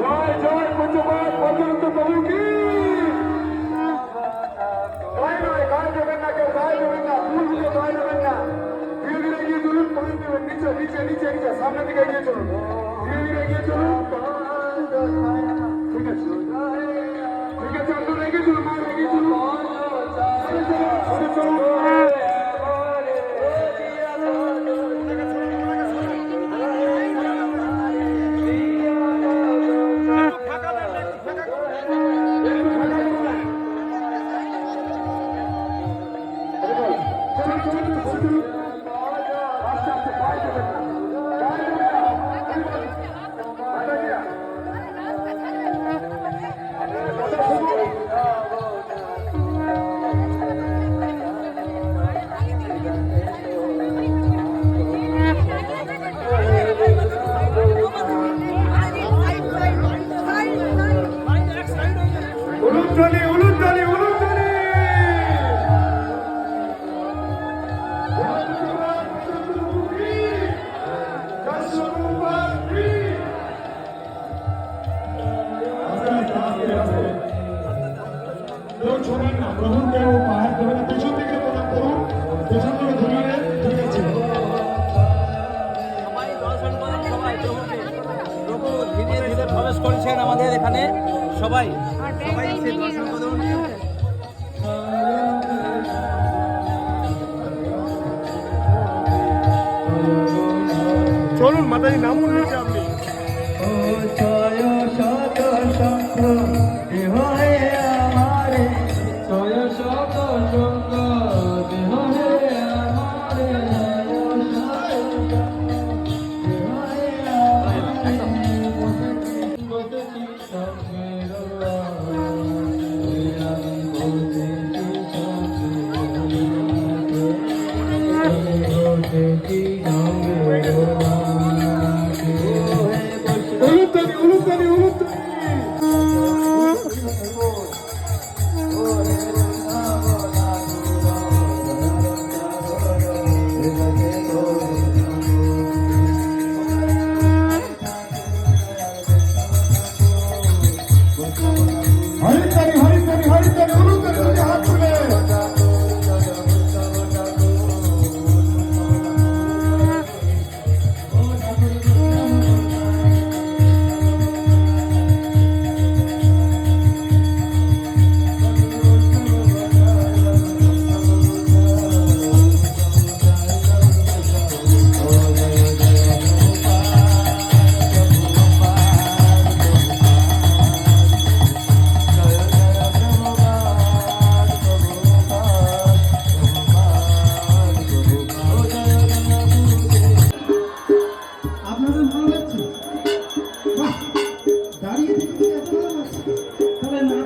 জয় জয় পঞ্চপাত পঞ্চরত্ন প্রভু কি? গায়ে নয় গায়ে দেবেন না কেউ গায়ে দেবেন না ফুল দিকে গায়ে দেবেন নিচে নিচে নিচে নিচে, সামনের দিকে এগিয়ে চলুন। ধীরে ধীরে এগিয়ে ঠিক আছে ঠিক আছে আপনারা এগিয়ে আমাদের এখানে সবাই। সবাই চলুন মাতাজি নামুন আপনি।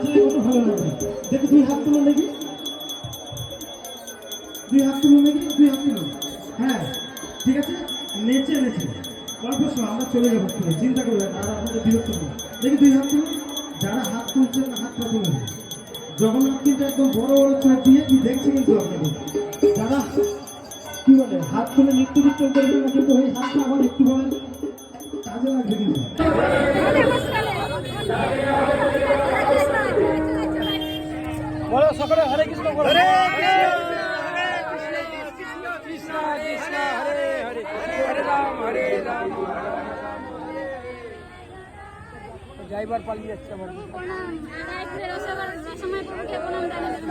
নাচলে কত ভালো লাগবে। দেখি, দুই হাত তুলে দেখি দুই হাত তুলে দেখি দুই হাত তুলো। হ্যাঁ ঠিক আছে? নেচে নেচে। অল্প সময় আমরা চলে যাব তুলে চিন্তা করবে আর আপনাদের বিরক্ত করব দেখি দুই হাত তুলো। যারা হাত তুলছেন হাত পা তুলে জগন্নাথ কিন্তু একদম বড় বড় চোখ দিয়ে কি দেখছে কিন্তু আপনাদের। যারা কি বলে? হাত তুলে নৃত্য নৃত্য করবেন কিন্তু ওই হাতটা আবার একটু বলেন? কাজে লাগবে কিন্তু। সকলে হরে কৃষ্ণ করে। হরে কৃষ্ণ কৃষ্ণ কৃষ্ণ হরে হরে হরে রাম হরে রাম যাইবার পালিয়ে যাচ্ছে আমার প্রণাম রায়পুরের রসগোল্লা সময় প্রভুকে প্রণাম জানাবেন